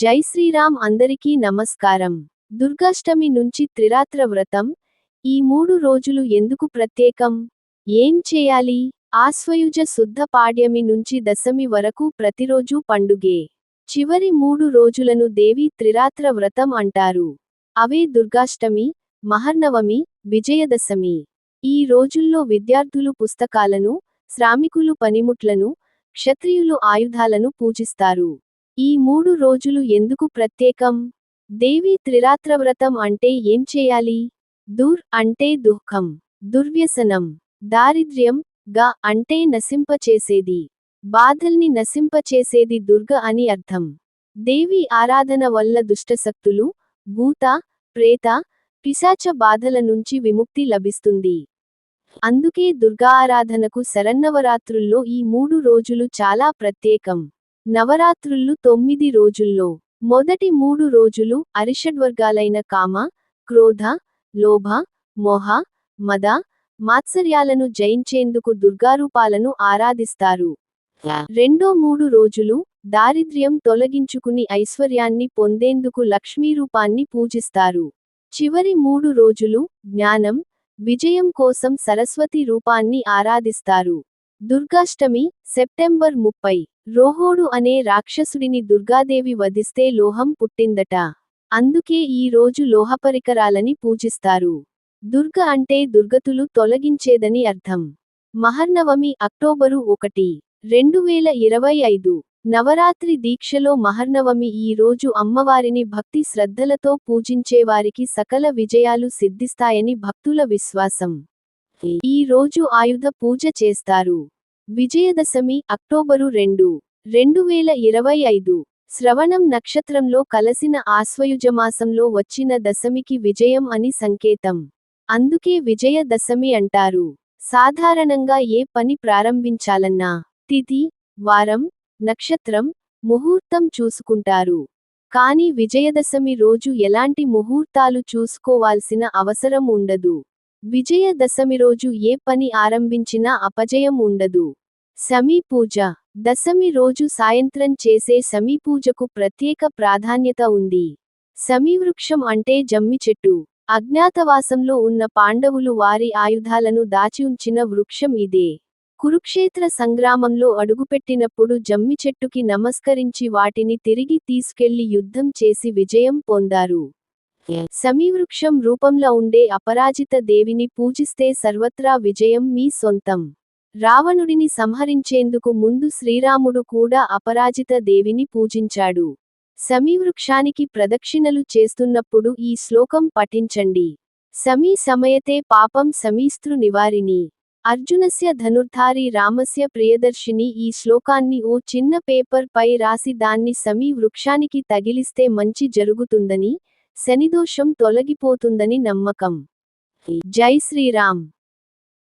జై శ్రీరామ్ అందరికీ నమస్కారం. దుర్గాష్టమి నుంచి త్రిరాత్ర వ్రతం ఈ మూడు రోజులు ఎందుకు ప్రత్యేకం? ఏం చేయాలి? ఆశ్వయుజ శుద్ధ పాడ్యమి నుంచి దశమి వరకు ప్రతిరోజు పండుగే. చివరి మూడు రోజులను దేవి త్రిరాత్ర వ్రతం అంటారు. అవే దుర్గాష్టమి మహర్నవమి విజయదశమి. ఈ రోజుల్లో విద్యార్థులు పుస్తకాలను శ్రామికులు పనిముట్లను క్షత్రియులు ఆయుధాలను పూజిస్తారు. ఈ మూడు రోజులు ఎందుకు ప్రత్యేకం? దేవి త్రిరాత్రవ్రతం అంటే ఏం చేయాలి? దుర్ అంటే దుఃఖం దుర్వ్యసనం దారిద్ర్యం గా అంటే నశింపచేసేది బాధల్ని నశింపచేసేది దుర్గ అని అర్థం. దేవి ఆరాధన వల్ల దుష్టశక్తులు భూత ప్రేత పిశాచ బాధల నుంచి విముక్తి లభిస్తుంది. అందుకే దుర్గా ఆరాధనకు శరన్నవరాత్రుల్లో ఈ మూడు రోజులు చాలా ప్రత్యేకం. నవరాత్రులు తొమ్మిది రోజుల్లో. మొదటి మూడు రోజులు అరిషడ్వర్గాలైన కామ క్రోధ లోభ మోహ మద మాత్సర్యాలను జయించేందుకు దుర్గారూపాలను ఆరాధిస్తారు. రెండో మూడు రోజులు దారిద్ర్యం తొలగించుకుని ఐశ్వర్యాన్ని పొందేందుకు లక్ష్మీ రూపాన్ని పూజిస్తారు. చివరి మూడు రోజులు జ్ఞానం విజయం కోసం సరస్వతి రూపాన్ని ఆరాధిస్తారు. దుర్గాష్టమి సెప్టెంబర్ ముప్పై. రోహోడు అనే రాక్షసుడిని దుర్గాదేవి వధిస్తే లోహం పుట్టిందట. అందుకే ఈ రోజు లోహపరికరాలని పూజిస్తారు. దుర్గ అంటే దుర్గతులు తొలగించేదని అర్థం. మహర్నవమి అక్టోబరు ఒకటి రెండు వేల ఇరవై ఐదు. నవరాత్రి దీక్షలో మహర్నవమి ఈ రోజు అమ్మవారిని భక్తి శ్రద్ధలతో పూజించేవారికి సకల విజయాలు సిద్ధిస్తాయని భక్తుల విశ్వాసం. ఈ రోజు ఆయుధ పూజ చేస్తారు. విజయదశమి అక్టోబరు రెండు. రెండు వేల ఇరవై ఐదు. శ్రవణం నక్షత్రంలో కలసిన ఆశ్వయుజమాసంలో వచ్చిన దశమికి విజయం అని సంకేతం. అందుకే విజయదశమి అంటారు. సాధారణంగా ఏ పని ప్రారంభించాలన్నా తిథి వారం నక్షత్రం ముహూర్తం చూసుకుంటారు. కాని విజయదశమి రోజు ఎలాంటి ముహూర్తాలు చూసుకోవాల్సిన అవసరం ఉండదు. విజయదశమి రోజు ఏ పని ఆరంభించినా అపజయం ఉండదు. సమీపూజ దశమి రోజు సాయంత్రం చేసే సమీపూజకు ప్రత్యేక ప్రాధాన్యత ఉంది. సమీవృక్షం అంటే జమ్మి చెట్టు. అజ్ఞాతవాసంలో ఉన్న పాండవులు వారి ఆయుధాలను దాచి ఉంచిన వృక్షం ఇదే. కురుక్షేత్ర సంగ్రామంలో అడుగుపెట్టినప్పుడు జమ్మి చెట్టుకి నమస్కరించి వాటిని తిరిగి తీసుకెళ్ళి యుద్ధం చేసి విజయం పొందారు. సమీవృక్షం రూపంలో ఉండే అపరాజిత దేవిని పూజిస్తే సర్వత్రా విజయం మీ సొంతం. రావణుడిని సంహరించేందుకు ముందు శ్రీరాముడు కూడా అపరాజిత దేవిని పూజించాడు. సమీవృక్షానికి ప్రదక్షిణలు చేస్తున్నప్పుడు ఈ శ్లోకం పఠించండి. సమీ సమయతే పాపం సమీస్తృ నివారిణి. అర్జునస్య ధనుర్ధారి రామస్య ప్రియదర్శిని ఈ శ్లోకాన్ని ఓ చిన్న పేపర్ పై రాసి దాన్ని సమీ వృక్షానికి తగిలిస్తే మంచి జరుగుతుందని శనిదోషం తొలగిపోతుందని నమ్మకం. జై శ్రీరామ్.